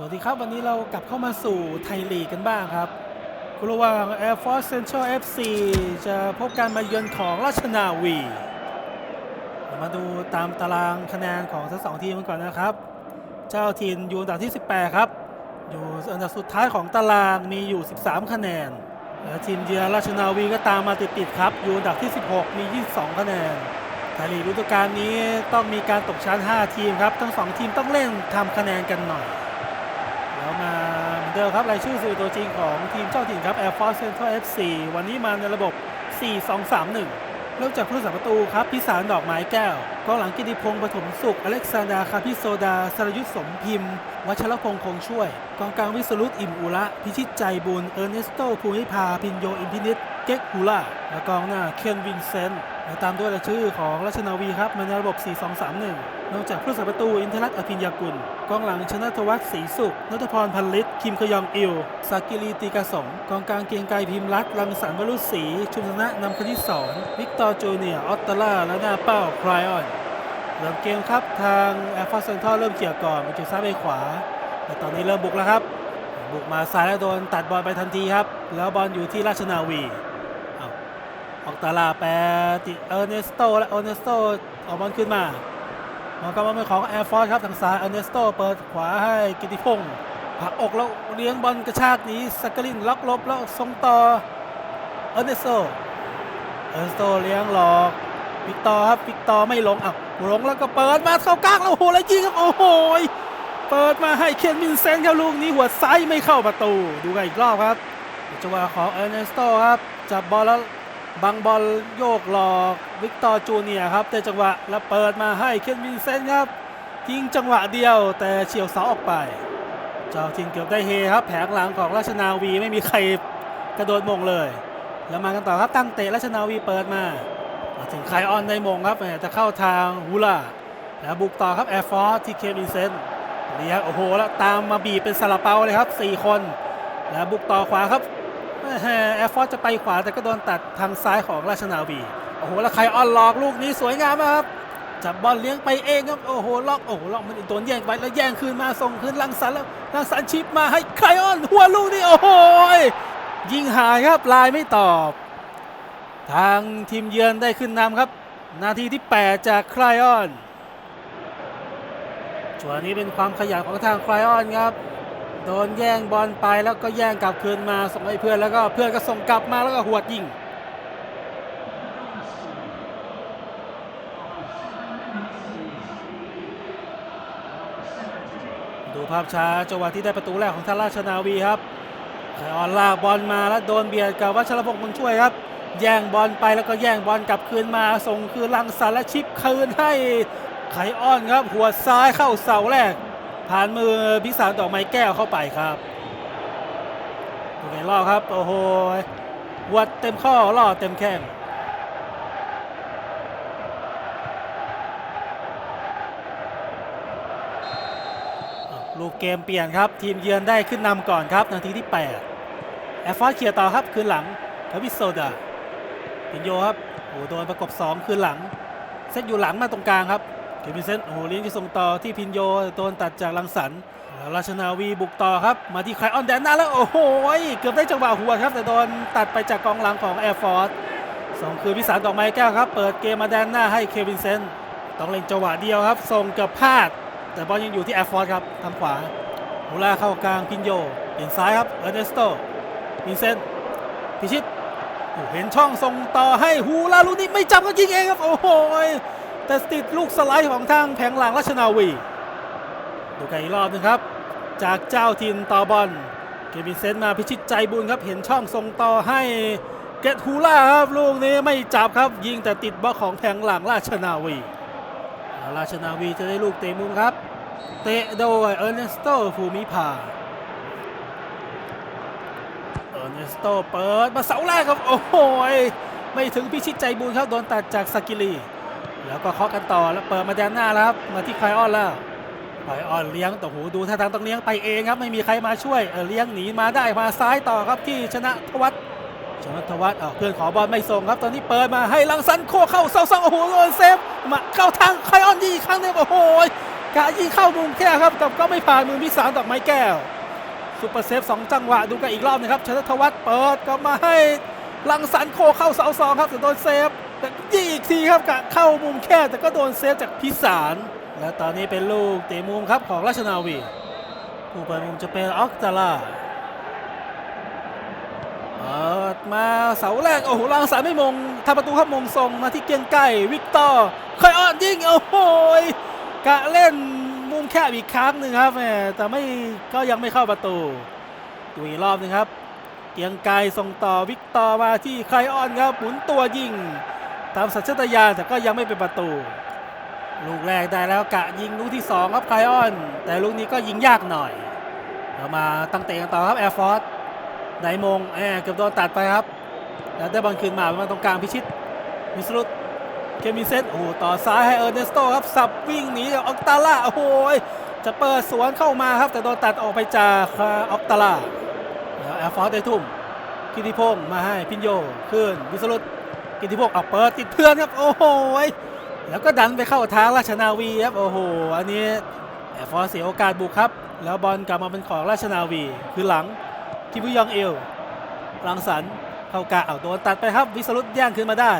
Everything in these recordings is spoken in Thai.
สวัสดีครับ วันนี้เรากลับเข้ามาสู่ไทยลีกกันบ้างครับระหว่าง Air Force Central FC จะพบการมาเยือนของราชนาวี มาดูตามตารางคะแนนของทั้งสองทีมกันก่อนนะครับ เจ้าถิ่นอยู่อันดับที่ 18 ครับ อยู่อันดับสุดท้ายของตารางมีอยู่ 13 คะแนนและทีมเยือนราชนาวีก็ตามมาติดๆครับ อยู่อันดับที่ 16 มี 22 คะแนนไทยลีกฤดูกาลนี้ต้องมีการตกชั้น 5 ทีมครับ ทั้ง 2 ทีมต้องเล่นทำคะแนนกันหน่อย แล้วมาเดิมครับรายชื่อสื่อตัวจริงของทีมเจ้าถิ่นครับ Air Force Central FC วันนี้มาในระบบ 4-2-3-1 เริ่มจากผู้รักษาประตูครับพิสารดอกไม้แก้วกองหลังกิติพงศ์ปฐมสุข อเล็กซานดราคาพิโซดา สรยุทธสมพิมพ์ วัชรพงษ์คงช่วย กองกลางวิสรุต อิมอุระ พิชิตใจบุญ เออร์เนสโต ภูมิภาพินโย อินพินิตเก็กฮูล่าและกองหน้า เคนวินเซนต์และตามด้วยรายชื่อของราชนาวีครับมาในระบบ 4-2-3-1 นอกจากผู้รักษาประตูอินทรัตน์อภิญญากุลกองหลังชนะทวัฒน์ศรีสุขนัทพรพันลิตคิมขยองอิลสากิรีตีกาสงกองกลางเกียงไกรพิมรัตน์รังสรรวรุษศรีชุมชนะนำคณิตสอนวิกตอร์จูเนียออตตาล่าและนาเป้าครายออนเริ่มเกมครับทางแอร์ฟอร์เซนทอเริ่มเกี่ยวก่อนไปจุดซ้ายไปขวา แต่ตอนนี้เริ่มบุกแล้วครับ บุกมาซ้ายแล้วโดนตัดบอลไปทันทีครับ แล้วบอลอยู่ที่ราชนาวีอออกตาลาแปรติเออร์เนสโตและเออร์เนสโตออกบอลขึ้นมา มันก็มาเป็นของแอร์ฟอร์สครับทางซ้ายอเนสโตเปิดขวาให้กิติพงศ์ผักอกแล้วเลี้ยงบอลกระชากหนีสักกลินล็อกลบแล้วส่งต่อเอเนสโตเอเนสโตเลี้ยงหลอกวิกตอร์ครับวิกตอร์ไม่ลงอะลงแล้วก็เปิดมาเข้ากลางแล้วโอ้โหแล้วยิงครับโอ้โหยเปิดมาให้เคนมินเซนครับลูกนี้หัวซ้ายไม่เข้าประตู ดูกันอีกรอบครับจังหวะของเอเนสโตครับจับบอลแล้ว บังบอลโยกหลอกวิกตอร์จูเนียครับแต่จังหวะแล้วเปิดมาให้เคนมินเซนครับยิงจังหวะเดียวแต่เฉียวเสาออกไป เจ้าทินเกือบได้เฮครับแผงหลังของราชนาวีไม่มีใครกระโดดมงเลย แล้วมากันต่อครับตั้งเตะราชนาวีเปิดมามาถึงไคออนได้มงครับแหมจะเข้าทางฮูล่าแล้วบุกต่อครับแอร์ฟอร์ที่เคนวินเซนเรียกโอ้โหแล้วตามมาบีบเป็นซาลาเปาเลยครับ 4 คน แล้วบุกต่อขวาครับ แอร์ฟอร์จะไปขวาแต่ก็โดนตัดทางซ้ายของราชนาวี โอ้โห แล้วไครออนหลอกลูกนี้สวยงามครับ จับบอลเลี้ยงไปเองครับ โอ้โห ล็อก โอ้โห ล็อกมันโดนแย่งไปแล้วแย่งคืนมา ส่งคืนลังสันแล้วลังสันชิปมาให้ไคออนหัวลูกนี้ โอ้โห ยิงหายครับ ลายไม่ตอบ ทางทีมเยือนได้ขึ้นนำครับ นาทีที่ 8 จากคลายออนชัวนี้เป็นความขยันของทางไคลออนครับ โดนแย่งบอลไปแล้วก็แย่งกลับคืนมาส่งให้เพื่อนแล้วก็เพื่อนก็ส่งกลับมาแล้วก็หวดยิงดูภาพช้าจังหวะที่ได้ประตูแรกของทาราชนาวีครับไคออนลากบอลมาแล้วโดนเบียดกับวัชรพงศ์บุญช่วยครับ แย่งบอลไปแล้วก็แย่งบอลกลับคืนมา ส่งคืนลังสารและชิปคืนให้ไขอ้อนครับหัวซ้ายเข้าเสาแรก ผ่านมือพิสารดอกไม้แก้วเข้าไปครับดูไงรอครับ โอ้โหวัดเต็มข้อล่อเต็มแข้งลูกเกมเปลี่ยนครับ ทีมเยือนได้ขึ้นนำก่อนครับ นาทีที่ 8 แอร์ฟอร์เคลียร์ต่อครับ คืนหลังทวิสโซดาพินโยครับโอ้โดนประกบ 2 คืนหลัง เซตอยู่หลังมาตรงกลางครับ ควินเซนโอ้โหลี้ยงที่ส่งต่อที่พินโยโดนตัดจากลังสันราชนาวีบุกต่อครับ มาที่ไคลออนแดนหน้าแล้วโอ้โหเกือบได้จังหวะหัวครับแต่โดนตัดไปจากกองหลังของแอร์ฟอร์สส่งคืนพิสารดอกไม้แก้วครับ เปิดเกมมาแดนหน้าให้เควินเซนต้องเล่นจังหวะเดียวครับส่งเกือบพลาด แต่บอลยังอยู่ที่แอร์ฟอร์สครับทางขวาฮูล่าเข้ากลางพินโยเปลี่ยนซ้ายครับเออร์เนสโตวินเซนต์พิชิตเห็นช่องส่งต่อให้ฮูลาลูนี่ไม่จับก็ยิงเองครับโอ้โห แต่ติดลูกสไลด์ของทางแผงหลังราชนาวี ดูกันอีกรอบนึงครับ จากเจ้าทินต่อบอลเควินเซนต์มาพิชิตใจบุญครับ เห็นช่องส่งต่อให้เกตฮูล่าครับลูกนี้ไม่จับครับยิงแต่ติดบล็อกของแผงหลังราชนาวีราชนาวีจะได้ลูกเตะมุมครับ เตะโดยเออร์เนสโตฟูมิพาเออร์เนสโตเปิดมาเสาแรกครับ โอ้โหยไม่ถึงพิชิตใจบุญครับโดนตัดจากสกิลี แล้วก็เคาะกันต่อแล้วเปิดมาแดนหน้าแล้วครับมาที่ไคออนแล้วไคออนเลี้ยงแต่โหดูท่าทางต้องเลี้ยงไปเองครับไม่มีใครมาช่วยเออเลี้ยงหนีมาได้มาซ้ายต่อครับที่ชนะทวัฒชนะทวัฒน์อ้าวเพื่อนขอบอลไม่ส่งครับ ตอนนี้เปิดมาให้ลังสันโคเข้าเสาสองโอ้โหโดนเซฟมาเข้าทางไคออนยิงอีกครั้งหนึงโอ้โหยกะยิงเข้ามุมแค่ครับแต่ก็ไม่ผ่านมือพิสารดอกไม้แก้วซุปเปอร์เซฟสองจังหวะดูกันอีกรอบนะครับชนทวัฒน์เปิดก็มาให้ลังสันโคเข้าเสาสองครับแต่โดนเซฟ แต่ยิงอีกทีครับกะเข้ามุมแค่แต่ก็โดนเซฟจากพิสาร และตอนนี้เป็นลูกเตะมุมครับของราชนาวี ผู้เปิดมุมจะเป็นออกตาลาเปิดมาเสาแรกโอ้โหลังสารไม่มงทำประตูครับมงทรงมาที่เกียงไก่วิกตอร์คอยออนยิงโอ้โหยกะเล่นมุมแคบอีกครั้งหนึ่งครับแหมแต่ไม่ก็ยังไม่เข้าประตูดูอีกรอบหนึงครับเกียงไก่ส่งต่อวิกตอร์มาที่ไคออนครับหมุนตัวยิง ตามสัญชาตญาณแต่ก็ยังไม่เป็นประตู ลูกแรกได้แล้วกะยิงลูกที่ 2 ครับไคออน แต่ลูกนี้ก็ยิงยากหน่อยเรามาตั้งเตะกันต่อครับแอร์ฟอร์สไดมงแอบเกือบโดนตัดไปครับ แล้วได้บอลคืนมามาตรงกลางพิชิตมิสรุตเคมิเซนโอ้โหต่อซ้ายให้เออร์เนสโตครับสับวิ่งหนีออกตาล่าโอ้โหจะเปิดสวนเข้ามาครับ แต่โดนตัดออกไปจากออกตาล่าแล้วแอร์ฟอร์สได้ทุ่มกิติพงศ์มาให้พินโยขึ้นมิสรุต กิติพงศ์ออกเปิดติดเพื่อนครับ โอ้โหแล้วก็ดันไปเข้าทางราชนาวีครับ โอ้โห อันนี้แอร์ฟอร์เสียโอกาสบุกครับ แล้วบอลกลับมาเป็นของราชนาวี คือหลังคิบุยองเอลลังสรรเข้ากะเอาโดนตัดไปครับ วิสรุตแย่งขึ้นมาได้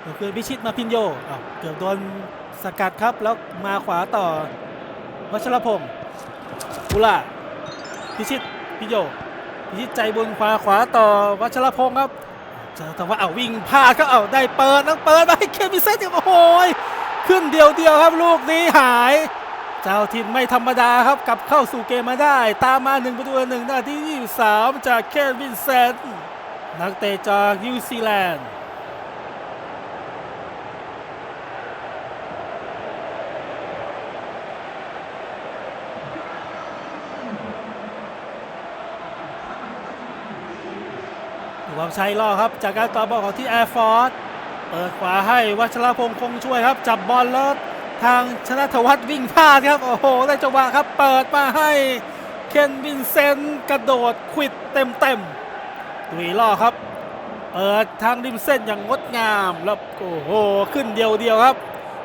เดี๋ยวคืนพิชิตมาพินโยอ้าเกือบโดนสกัดครับ แล้วมาขวาต่อวัชรพงศ์กุล่าพิชิตพินโยพิชิตใจบุญขวาขวาต่อวัชรพงศ์ครับ เจอแต่ว่าเอาวิ่งพลาดก็เอาได้เปิดต้องเปิดไอ้เคมิเซตโอ้โหยขึ้นเดียวเดียวครับลูกนี้หาย เจ้าทีมไม่ธรรมดาครับกลับเข้าสู่เกมมาได้ ตามมา1ประตูหนึ่งนาทีที่23จากเคนวินเซนต์นักเตะจากนิวซีแลนด์ วามชัยล่อครับ จากการต่อบอลของที่แอร์ฟอร์สเปิดขวาให้วัชรพงษ์คงช่วยครับ จับบอลแล้วทางชนะทวัฒน์วิ่งพลาดครับ โอ้โห ได้จังหวะครับ เปิดมาให้เคนวินเซนต์กระโดดควิดเต็มเต็มๆดุยล่อครับ เปิดทางริมเส้นอย่างงดงามแล้วโอ้โห ขึ้นเดียวเดียวครับ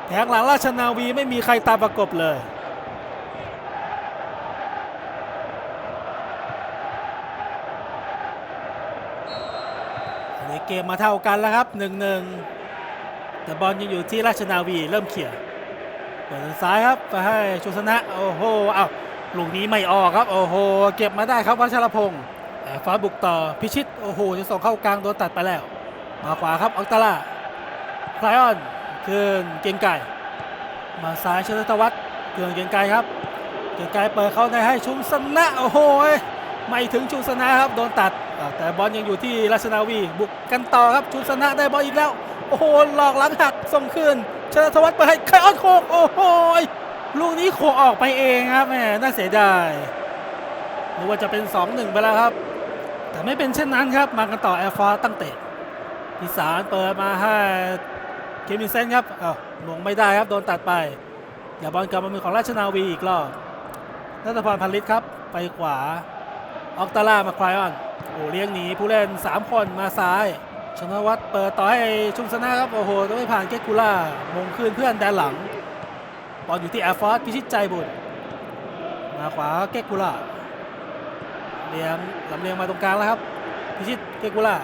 แทงหลังราชนาวีไม่มีใครตามประกบเลย เกมมาเท่ากันแล้วครับ1นหนึ่งแต่บอลยังอยู่ที่ราชนาวีเริ่มเขี่ยเปิดซ้ายครับไปให้ชุสนะโอ้โหอ้าวลูกนี้ไม่ออกครับโอ้โหเก็บมาได้ครับวัชรพงศ์ฟ้าบุกต่อพิชิตโอ้โหจะส่งเข้ากลางโดนตัดไปแล้ว มาขวาครับออกตาลาไคลออนขึ้นเกียงไก่ มาซ้ายชนตวัฒน์เกืองเกียงไก่ครับเกียงไก่เปิดเข้าในให้ชุมสนะโอ้โห ไม่ถึงชุมสนะครับโดนตัด แต่บอลยังอยู่ที่ราชนาวีบุกกันต่อครับชุมสนะได้บอลอีกแล้ว โอ้โหหลอกหลังหักส่งคืนชนะทวัฒน์ไปให้ไคออนโคกโอ้โหลูกนี้โคออกไปเองครับแหมน่าเสียดายนึกว่าจะเป็น 2-1 ไปแล้วครับ แต่ไม่เป็นเช่นนั้นครับมากันต่อแอร์ฟอร์ตั้งเตะพิสารเปิดมาให้เคมินเซนครับอ้าวลงไม่ได้ครับโดนตัดไปอย่าบอลกลับมามือของราชนาวีอีกรอบนัทพรพันลิตครับไปขวา ออกตาล่ามาคลายออนโอ้เลี้ยงหนีผู้เล่น 3 คนมาซ้าย ชนวัฒน์เปิดต่อให้ชุมสนะครับ โอ้โหต้องไม่ผ่านเกตกูล่ามงคืนเพื่อนแดนหลังบอลอยู่ที่แอร์ฟอร์สพิชิตใจบุญมาขวาเกตกูล่าเลี้ยงลำเลียงมาตรงกลางแล้วครับ พิชิตเกตกูล่า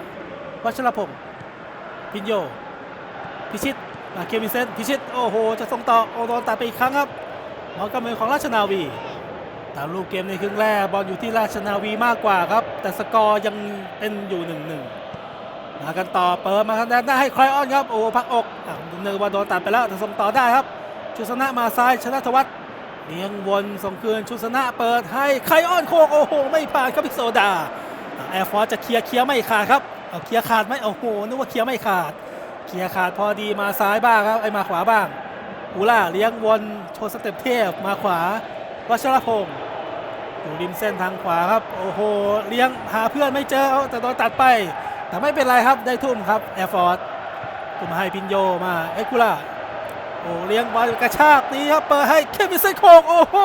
วัชรพงศ์พินโย พิชิตมาเคมินเซนพิชิต โอ้โห จะส่งต่อโอโดนตัดไปอีกครั้งครับบอลกำมือของราชนาวี ตามลูกเกมในครึ่งแรกบอลอยู่ที่ราชนาวีมากกว่าครับ แต่สกอร์ยังเป็นอยู่หนึ่งหนึ่งมากันต่อเปิดมาทางด้านหน้าให้คลายออนครับโอ้พักอกอะเนึกว่าโดนตัดไปแล้วแต่ส่งต่อได้ครับ ชุสนะมาซ้ายชนะทวัฒน์เลี้ยงวนส่งคืนชุสนะเปิดให้ไคออนโคกโอ้โหไม่ผ่านครับพิโซดาแอร์ฟอร์จะเคลียร์เคลียร์ไม่ขาดครับเอาเคลียร์ขาดไหมโอ้โหนึกว่าเคลียร์ไม่ขาด เคลียร์ขาดพอดีมาซ้ายบ้างครับไอ้มาขวาบ้างอูล่าเลี้ยงวนโชว์สเต็ปเทพมาขวา วัชรพงศ์อยู่ริมเส้นทางขวาครับ โอ้โห เลี้ยงหาเพื่อนไม่เจอแต่โดนตัดไป แต่ไม่เป็นไรครับได้ทุ่มครับแอร์ฟอร์ดทุ่มให้พินโยมาเอ็กคูล่าโอ้เลี้ยงบอลกระชากนี้ครับเปิดให้เคมินเซนโคกโอ้โห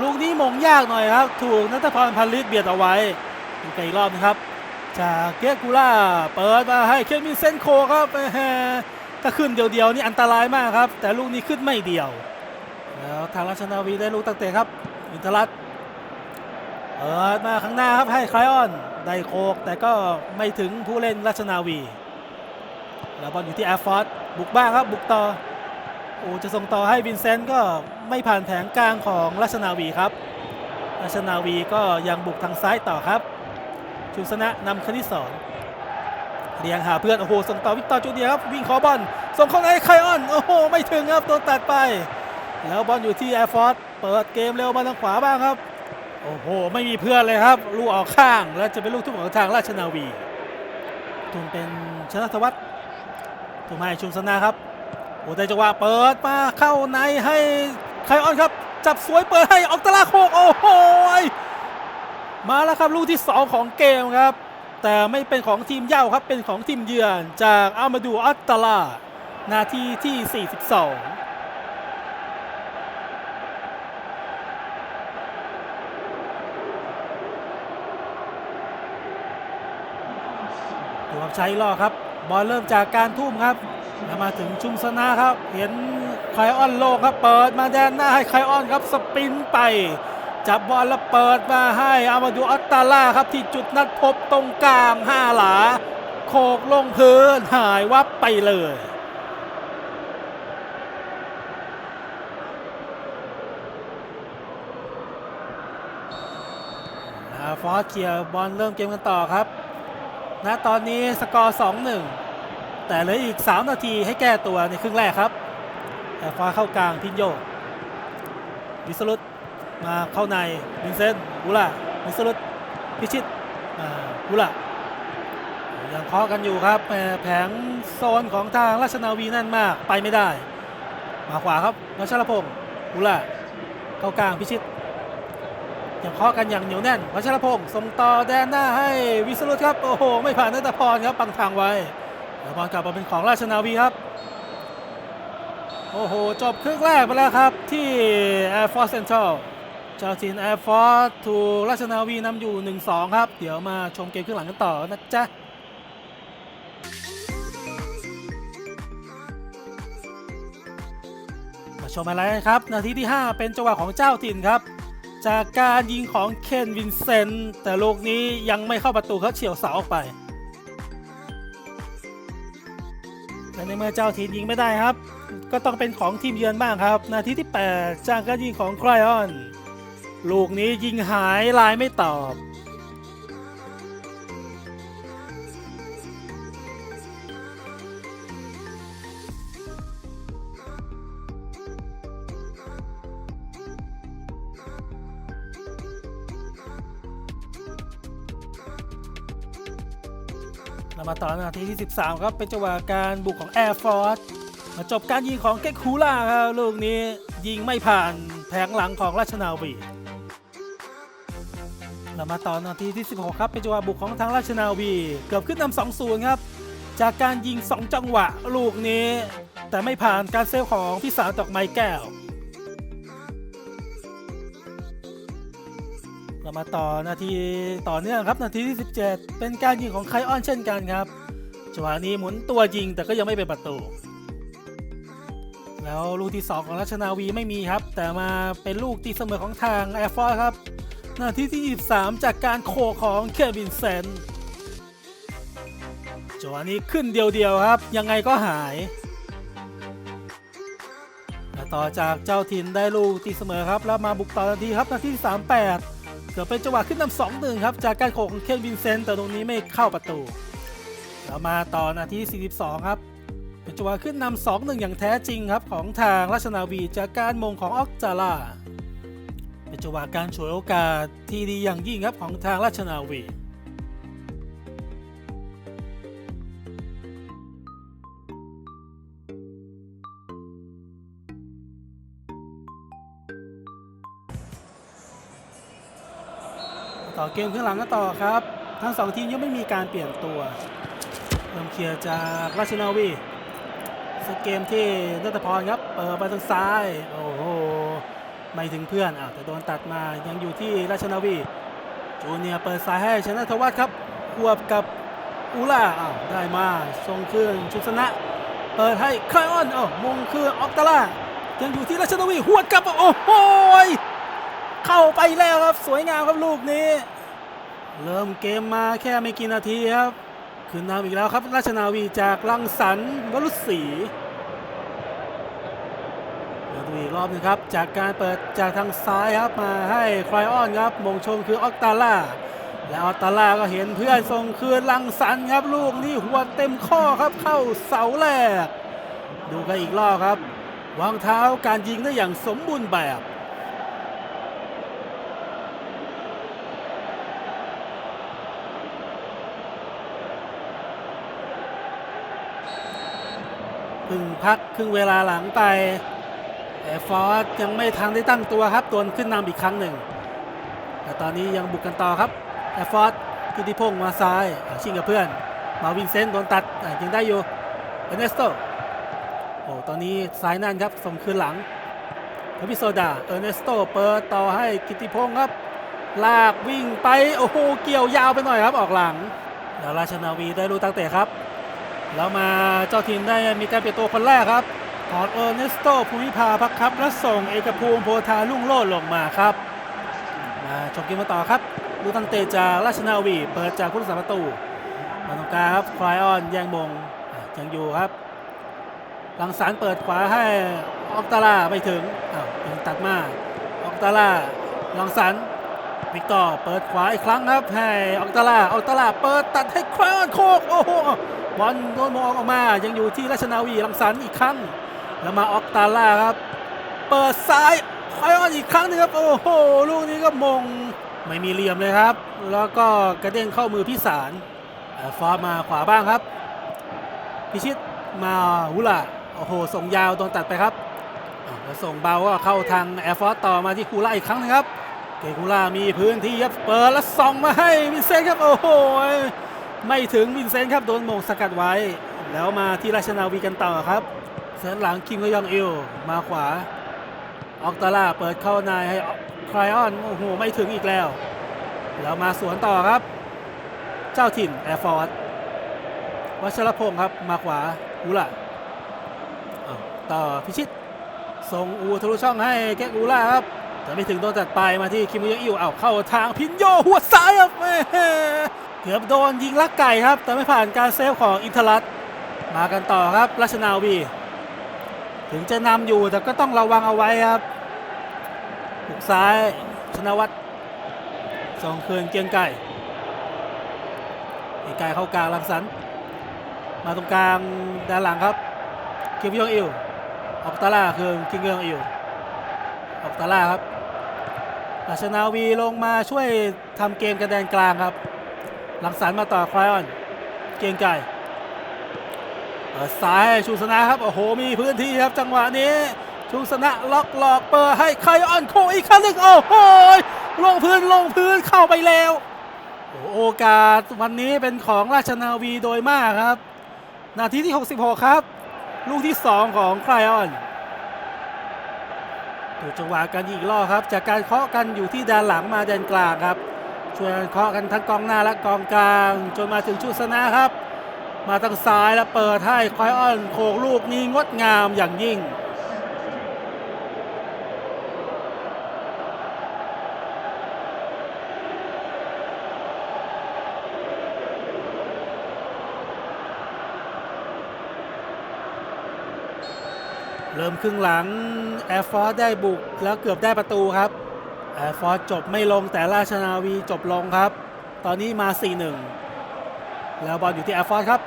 ลูกนี้มงยากหน่อยครับ ถูกนัทพรพันลิตเบียดเอาไว้ดูกันอีกรอบนะครับ จากเกกูล่าเปิดมาให้เคมินเซนโคครับแหมถ้าขึ้นเดียวๆนี่อันตรายมากครับ แต่ลูกนี้ขึ้นไม่เดียว แล้วทางราชนาวีได้ลูกตั้งแต่ครับ อินทรัตเปิดมาข้างหน้าครับให้ไคลออนได้โคกแต่ก็ไม่ถึงผู้เล่นราชนาวี แล้วบอลอยู่ที่แอร์ฟอร์ดบุกบ้างครับบุกต่อโอ้จะส่งต่อให้วินเซนต์ก็ไม่ผ่านแผงกลางของราชนาวีครับ ราชนาวีก็ยังบุกทางซ้ายต่อครับ ชุนสนะนำคณิตสอนเรียงหาเพื่อนโอ้โหส่งต่อวิกตอร์จูเดียครับวิ่งขอบอลส่งเข้าในไคลออนโอ้โหไม่ถึงครับโดนตัดไป แล้วบอลอยู่ที่แอร์ฟอร์ดเปิดเกมเร็วมาทางขวาบ้างครับ โอ้โห ไม่มีเพื่อนเลยครับ ลูกออกข้าง แล้วจะเป็นลูกทุ่มของทางราชนาวีทุนเป็นชนะทวัฒน์ถูกให้ชุมสนาครับโอ้ได้จังหวะเปิดมาเข้าในให้ไคออนครับ จับสวยเปิดให้ออกตลาโคกโอ้โหมาแล้วครับลูกที่ 2 ของเกมครับ แต่ไม่เป็นของทีมเย่าครับเป็นของทีมเยือนจากอามาดูอัตตาลานาทีที่ 42ับใช้ล่อครับ บอลเริ่มจากการทุ่มครับแล้วมาถึงชุมสนาครับ เห็นไคออนโลกครับ เปิดมาแดนหน้าให้ไคออนครับสปินไป จับบอลแล้วเปิดมาให้อามาดูอัตตาล่าครับที่จุดนัดพบตรงกลางห้าหลาโขกลงพื้นหายวับไปเลยฟอสเคียร์บอลเริ่มเกมกันต่อครับ ณตอนนี้สกอร์ 2-1 แต่เหลืออีก 3 นาทีให้แก้ตัวในครึ่งแรกครับแต่ฟอสเข้ากลางพินโยวิสรุตมาเข้าในวินเซนต์กุล่าวิสรุตพิชิตกุล่ายังเคาะกันอยู่ครับแผงโซนของทางราชนาวีนั่นมากไปไม่ได้ มาขวาครับรัชรพงศ์กุล่าเข้ากลางพิชิต ยังเคาะกันอย่างเหนียวแน่นวัชรพงศ์ส่งต่อแดนหน้าให้วิสรุตครับโอ้โหไม่ผ่านนัตพรครับปังทางไว้แล้วบอลกลับมาเป็นของราชนาวีครับโอ้โหจบครึ่งแรกไปแล้วครับที่ Air Force Central เจ้าถิ่น Air Force ถูกราชนาวีนำอยู่ 1-2 ครับ เดี๋ยวมาชมเกมครึ่งหลังกันต่อนะจ๊ะมาชมอะไรครับ นาทีที่ 5 เป็นจังหวะของเจ้าถิ่นครับ จากการยิงของเคนวินเซนต์แต่ลูกนี้ยังไม่เข้าประตูเขาเฉียวเสาออกไปและในเมื่อเจ้าทีมยิงไม่ได้ครับ ก็ต้องเป็นของทีมเยือนบ้างครับ นาทีที่ 8 จากการยิงของไครออน ลูกนี้ยิงหายลายไม่ตอบ เรามาต่อนาทีที่ 13 ครับ เป็นจังหวะการบุกของ Air Force มาจบการยิงของเก็กคูล่าครับลูกนี้ยิงไม่ผ่านแผงหลังของราชนาวีเรามาต่อนาทีที่ 16 ครับ เป็นจังหวะบุกของทางราชนาวี เกือบขึ้นนำ2-0 ครับ จากการยิง 2 จังหวะลูกนี้ แต่ไม่ผ่านการเซฟของพิสารดอกไม้แก้ว มาต่อนาทีต่อเนื่องครับนาทีที่ 17 เป็นการยิงของไคออนเช่นกันครับจังหวะนี้หมุนตัวยิงแต่ก็ยังไม่เป็นประตู แล้วลูกที่ 2 ของราชนาวีไม่มีครับ แต่มาเป็นลูกตีเสมอของทางแอร์ฟอร์ครับ นาทีที่ 23 จากการโคของเควินเซนจังหวะนี้ขึ้นเดียวๆครับ ยังไงก็หายและต่อจากเจ้าถิ่นได้ลูกตีเสมอครับ แล้วมาบุกต่อนาทีครับนาทีที่38 เกิดเป็นจังหวะขึ้นนำสองหนึ่งครับ จากการโขกของเคนวินเซนต์แต่ตรงนี้ไม่เข้าประตู เรามาต่อนาทีที่42 ครับ เป็นจังหวะขึ้นนำสองหนึ่งอย่างแท้จริงครับ ของทางราชนาวีจากการมงของออกจาร่าเป็นจังหวะการฉวยโอกาสที่ดีอย่างยิ่งครับของทางราชนาวี ต่อเกมข้างหลังกันต่อครับ ทั้งสองทีมยังไม่มีการเปลี่ยนตัวเริ่มเคลียร์จากราชนาวีสกเกมที่นัทพรครับเปิดไปทางซ้าย โอ้โห ไม่ถึงเพื่อนอะแต่โดนตัดมายังอยู่ที่ราชนาวีจูเนียเปิดสายให้ชนะทวัฒน์ครับควบกับอูล่าอ้าวได้มาทรงเครื่องชุดสนะเปิดให้ไคลออนอ้าวมงคือออกตาล่ายังอยู่ที่ราชนาวีหวดกลับโอ้โหย เข้าไปแล้วครับ สวยงามครับลูกนี้ เริ่มเกมมาแค่ไม่กี่นาทีครับขึ้นนำอีกแล้วครับ ราชนาวีจากลังสรรวรุษศรีมาดูอีกรอบนึงครับ จากการเปิดจากทางซ้ายครับมาให้คลายออนครับ มงชงคือออกตาล่า และออกตาล่าก็เห็นเพื่อนส่งคืนลังสรรค์ครับ ลูกนี้หัวเต็มข้อครับเข้าเสาแรก ดูกันอีกรอบครับ วางเท้าการยิงได้อย่างสมบูรณ์แบบ พึ่งพักครึ่งเวลาหลังไปแอร์ฟอร์สยังไม่ทันได้ตั้งตัวครับตัวนขึ้นนำอีกครั้งหนึ่ง แต่ตอนนี้ยังบุกกันต่อครับแอร์ฟอร์สกิติพงษ์มาซ้ายชิงกับเพื่อน มาวินเซนต์โดนตัดอ่ยังได้อยู่เอเนสโตโอ้ตอนนี้ซ้ายนั่นครับส่งคืนหลังคาพิโซดาเอเนสโตเปิดต่อให้กิติพงษ์ครับ ลากวิ่งไป โอ้โห เกี่ยวยาวไปหน่อยครับออกหลังแล้วราชนาวีได้รู้ตั้งแต่ครับ แล้วมาเจ้าทีมได้มีการเปลี่ยนตัวคนแรกครับถอดเออร์เนสโตภูมิภาพักครับและส่งเอกภูมิโพธาลุ่งโลดลงมาครับ มาชมเกมมาต่อครับดูตั้งเตจากราชนาวี เปิดจากผู้รักษาประตูมาตรงกลางครับคลายออนแยงมงยังอยู่ครับหลังสารเปิดขวาให้ออกตาลาไม่ถึงอ้าวยังตัดมาออกตาลาหลังสารวิกตอร์เปิดขวาอีกครั้งครับให้ออกตาลาออกตาลาเปิดตัดให้คลายออนโคกโอ้โห บอลโดนมองออกมา ยังอยู่ที่ราชนาวีลังสรรค์อีกครั้ง แล้วมาออกตาล่าครับ เปิดซ้ายคอยออนอีกครั้งหนึงครับ โอ้โห ลูกนี้ก็มง ไม่มีเหลี่ยมเลยครับ แล้วก็กระเด้งเข้ามือพิสารเอ่อฟอร์มาขวาบ้างครับ พิชิตมาหุล่าโอ้โห ส่งยาวโดนตัดไปครับแล้วส่งเบาก็เข้าทางแอร์ฟอร์ต่อมาที่คูล่าอีกครั้งหนึงครับ เกคูล่ามีพื้นที่ครับ เปิดแล้วส่องมาให้วินเซนครับ โอ้โห ไม่ถึงวินเซนต์ครับโดนโมงสกัดไว้ แล้วมาที่ราชนาวีกันต่อครับเส้นหลังคิมก็ยองอิลมาขวา ออกตาลาเปิดเข้าในให้คลายออนโอ้โหไม่ถึงอีกแล้ว แล้วมาสวนต่อครับ เจ้าถิ่นแอร์ฟอร์ดวัชรพงศ์ครับมาขวาอูล่ะอ้าต่อพิชิตส่งอูทะลุช่องให้แก๊กอูล่าครับแต่ไม่ถึงโดนตัดไปมาที่คิมกยองอิลเอาเข้าทางพินโยหัวซ้ายครับ เกือบโดนยิงลักไก่ครับ แต่ไม่ผ่านการเซฟของอินทรัตมากันต่อครับราชนาวี ถึงจะนำอยู่แต่ก็ต้องระวังเอาไว้ครับหุกซ้ายชนวัตรส่งคืนเกียงไก่เกียงไก่เข้ากลางลังสันมาตรงกลางด้านหลังครับคิมยองอิลออกตาล่าคืนคิมยองอิลออกตาล่าครับราชนาวีลงมาช่วยทำเกมกันแดนกลางครับ ลังสารมาต่อคลายออน เกียงไก่เปิดซ้ายชูสนะครับ โอ้โห มีพื้นที่ครับจังหวะนี้ ชูสนะล็อกหลอกเปิดให้คลายออนโคอีกครั้งหนึ่งโอ้โหลงพื้นลงพื้นเข้าไปแล้ว โอกาสวันนี้เป็นของราชนาวีโดยมากครับ นาทีที่ 66 ครับ ลูกที่ 2 ของคลายออนดูจังหวะการยิงอีกรอบครับ จากการเคาะกันอยู่ที่ด้านหลังมาแดนกลางครับ ช่วยเคาะกันทั้งกองหน้าและกองกลาง จนมาถึงชุดสนะครับ มาทางซ้ายแล้วเปิดให้ควายอ้อนโขกลูกนี้งดงามอย่างยิ่งเริ่มครึ่งหลังแอร์ฟอร์ได้บุกแล้วเกือบได้ประตูครับ แอร์ฟอร์จบไม่ลงแต่ราชนาวีจบลงครับ ตอนนี้มา 4-1 แล้วบอลอยู่ที่แอร์ฟอร์ครับ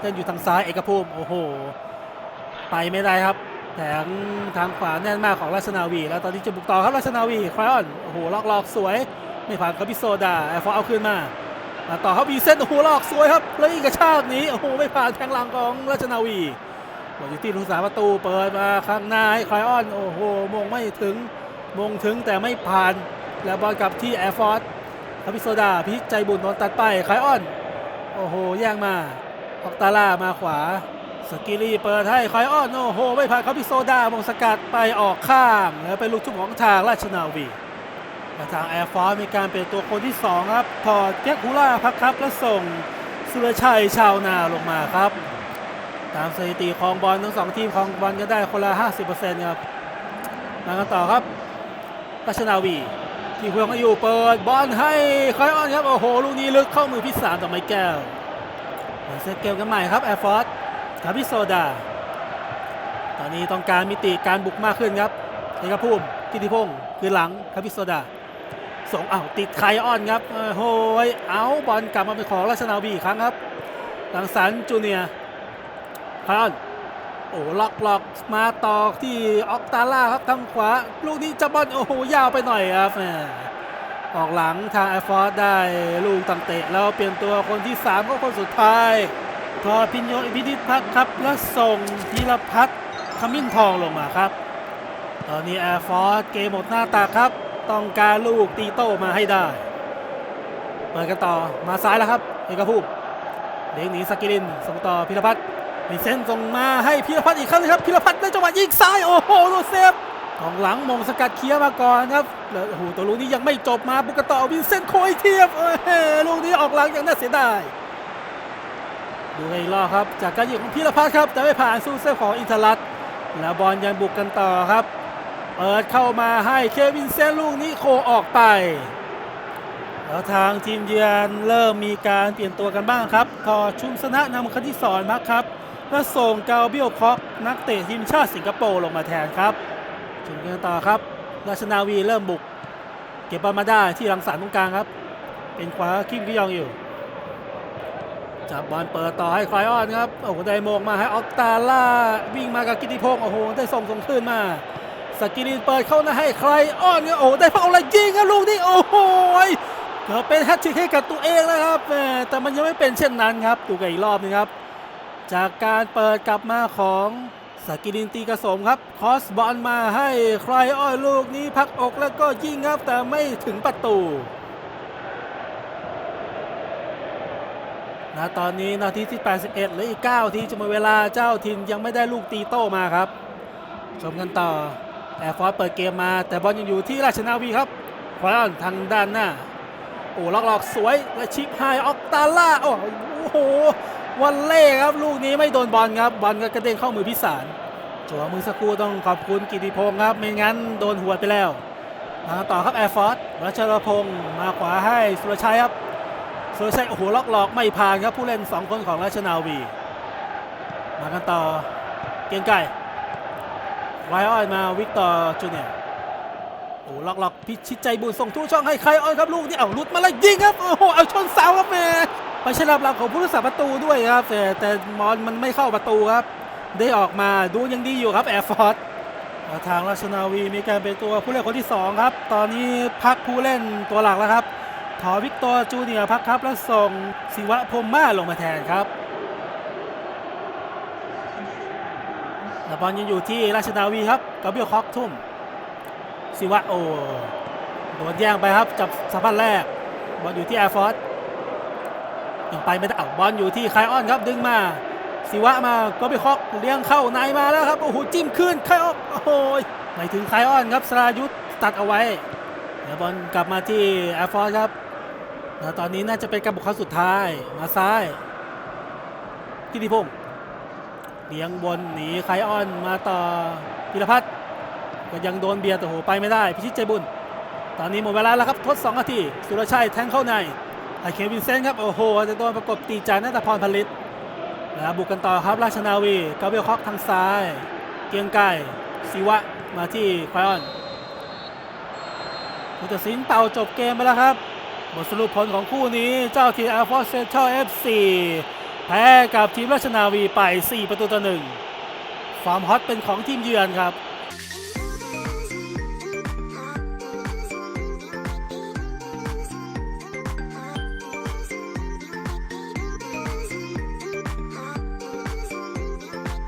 เล่นอยู่ทางซ้ายเอกภูมิโอ้โห ไปไม่ได้ครับแถงทางขวาแน่นมากของราชนาวี แล้วตอนนี้จะบุกต่อครับราชนาวีครายออนโอ้โหลอกหลอกสวย ไม่ผ่านกับพิโซดาแอร์ฟอร์เอาคืนมามาต่อครับบีเซนโอ้โหลอกสวยครับแล้วอีกกระชากนี้โอ้โหไม่ผ่านแทงหลังของราชนาวีบอลอยู่ที่ลูกสาประตูเปิดมาข้างหน้าให้ครายออนโอ้โหมงไม่ถึง มงถึงแต่ไม่ผ่าน แล้วบอลกลับที่แอร์ฟอร์สคาพิโซดาพิใจบุญโดนตัดไปคายออน โอ้โหแย่งมาออกตาล่ามาขวา สกิลี่เปิดให้คายออน โอ้โห ไม่ผ่านคาพิโซดามงสกัดไปออกข้างแล้วเป็นลูกทุ่งของทางราชนาวีทางแอร์ฟอร์สมีการเปลี่ยนตัวคนที่ 2 ครับ ถอดแก๊กฮูล่าพักครับและส่งสุรชัยชาวนาลงมาครับ ตามสถิติครองบอลทั้งสองทีมครองบอลก็ได้คนละ 50%ครับมากันต่อครับ ราชนาวี ที่เพื่อนก็อยู่เปิดบอลให้คอยออนครับ โอ้โห ลูกนี้ลึกเข้ามือพิสารต่อไม้แก้วมาเซตเกมกันใหม่ครับแอร์ฟอร์สกับพิโซดา ตอนนี้ต้องการมิติการบุกมากขึ้นครับเอกภูมิกิติพงศ์คือหลังครับพิโซดาส่งอ้าวติดไคออนครับโอ้โหยเอาบอลกลับมาเป็นของราชนาวีอีกครั้งครับหลังสันจูเนียไคออน โอ้ล็อกล็อกมาต่อที่ออกตาล่าครับทางขวา ลูกนี้จะบอลโอ้โหยาวไปหน่อยครับออกหลังทางไอฟอร์สได้ลูกตังเตะแล้วเปลี่ยนตัวคนที่3ก็คนสุดท้ายทอพินโยอิพิธิพัฒครับแล้วส่งธีรพัฒน์ขมิ้นทองลงมาครับ ตอนนี้แอร์ฟอร์สเกมหมดหน้าตาครับ ต้องการลูกตีโต้มาให้ได้เปิดกันต่อมาซ้ายแล้วครับเอกภูมิเลี้ยงหนีสกิลินส่งต่อพิรพัฒน์ มีเส้นส่งมาให้พิรพัฒน์อีกครั้งนะครับพิรพัฒน์ได้จังหวะยิงซ้ายโอ้โหโดนเซฟของหลังมงสกัดเคลียร์มาก่อนครับแล้วโอ้โหตัวลูกนี้ยังไม่จบมาบุกต่อวินเซนโคยเทียบเอ้ลูกนี้ออกหลังอย่างน่าเสียดายดูกันอีกรอบครับ จากการยิงของพิรพัฒน์ครับแต่ไม่ผ่านสู้เซฟของอินทรัตแล้วบอลยังบุกกันต่อครับเปิดเข้ามาให้เควินเซนลูกนี้โคออกไปแล้วทางทีมเยือนเริ่มมีการเปลี่ยนตัวกันบ้างครับทอชุมสนะนำคณิสอนมาครับ และส่งเกาเบียวคอกนักเตะทีมชาติสิงคโปร์ลงมาแทนครับถึงกันต่อครับ ราชนาวีเริ่มบุก เก็บบอลมาได้ที่หลังสารตรงกลางครับ เป็นขวาคิมกิยองอยู่จับบอลเปิดต่อให้ควายออนครับโอ้โหได้โมงมาให้ออกตาล่าวิ่งมากับกิติพงศ์โอ้โหได้ส่งส่งขึ้นมาสกิลินเปิดเข้านะให้ใครอ้อนเนี่ยโอ้โหได้เป้าอะไรยิงครับลูกนี้โอ้โหเกือบเป็นแฮตทริกให้กับตัวเองแล้วครับแต่มันยังไม่เป็นเช่นนั้นครับดูกันอีกรอบนึงครับ จากการเปิดกลับมาของสกิลินตีกระสมครับ คอสบอลมาให้ใครอ้อยลูกนี้พักอกแล้วก็ยิงครับแต่ไม่ถึงประตูนะตอนนี้นาทีที่ 81เหรืออีก 9 ทีจะหมดเวลาเจ้าทินยังไม่ได้ลูกตีโต้มาครับ ชมกันต่อแอร์ฟอร์สเปิดเกมมา แต่บอลยังอยู่ที่ราชนาวีครับควอนทางด้านหน้า โอ้ล็อกหลอกสวยและชิปไฮออกตาล่า โอ้โห วันเล่ครับลูกนี้ไม่โดนบอลครับบอลก็กระเด็นเข้ามือพิสารจัวมือสักครู่ต้องขอบคุณกิติพงศ์ครับ ไม่งั้นโดนหัวไปแล้วมาต่อครับแอร์ฟอร์สรัชรพงศ์มาขวาให้สุรชัยครับสุรชัยโอ้โหล็อกหลอกไม่ผ่านครับผู้เล่น 2 คนของราชนาวี มากันต่อเกียงไก่ไวออนมาวิกตอร์จูเนียโอ้ล็อกหลอกพิชิตใจบุญส่งทุกช่องให้ใครออนครับลูกนี้เอาลุดมาแล้วยิงครับโอ้โหเอาชนเสาครับแม่ ไปใช้รับหลังของผู้รักษาประตูด้วยครับ แต่แต่มอนมันไม่เข้าประตูครับ ได้ออกมาดูยังดีอยู่ครับแอร์ฟอร์สทางราชนาวีมีการเป็นตัวผู้เล่นคนที่ 2 ครับ ตอนนี้พักผู้เล่นตัวหลักแล้วครับ ถอวิกตอร์จูเนียร์พักครับ แล้วส่งศิวะพรมมาลงมาแทนครับแล้วบอลยังอยู่ที่ราชนาวีครับกับเบียคอกทุ่มศิวะโอโดนแย่งไปครับจับสัมพันธ์แรกบอลอยู่ที่แอร์ฟอร์ส ยังไปไม่ได้เอาบอลอยู่ที่ไคออนครับดึงมาสิวะมาก็ไปคอกเลี้ยงเข้าในมาแล้วครับโอ้โหจิ้มขึ้นไคออนโอ้โหไม่ถึงไคออนครับสรายุทธตัดเอาไว้เดี๋ยวบอลกลับมาที่แอร์ฟอร์ครับแล้วตอนนี้น่าจะเป็นการบุกครั้งสุดท้ายมาซ้ายกิติพงศ์เลี้ยงบนหนีไคออนมาต่อพิรพัฒน์ก็ยังโดนเบียร์แต่โหไปไม่ได้ พิชิตใจบุญ ตอนนี้หมดเวลาแล้วครับทด2นาที สุรชัยแทงเข้าใน ไอเควินเซนต์ครับ โอ้โหจะโดนประกบตีจากนัตพรผลิตแล้วบุกกันต่อครับราชนาวีกาเบลคอกทางซ้าย เกียงไก่ศิวะมาที่ควายออนผู้ตัดสินเป่าจบเกมไปแล้วครับ บทสรุปผลของคู่นี้เจ้าทีมอาร์ฟอร์เซนทรัลเอฟซีแพ้กับทีมราชนาวีไป 4 ประตูต่อหนึ่งความฮอตเป็นของทีมเยือนครับ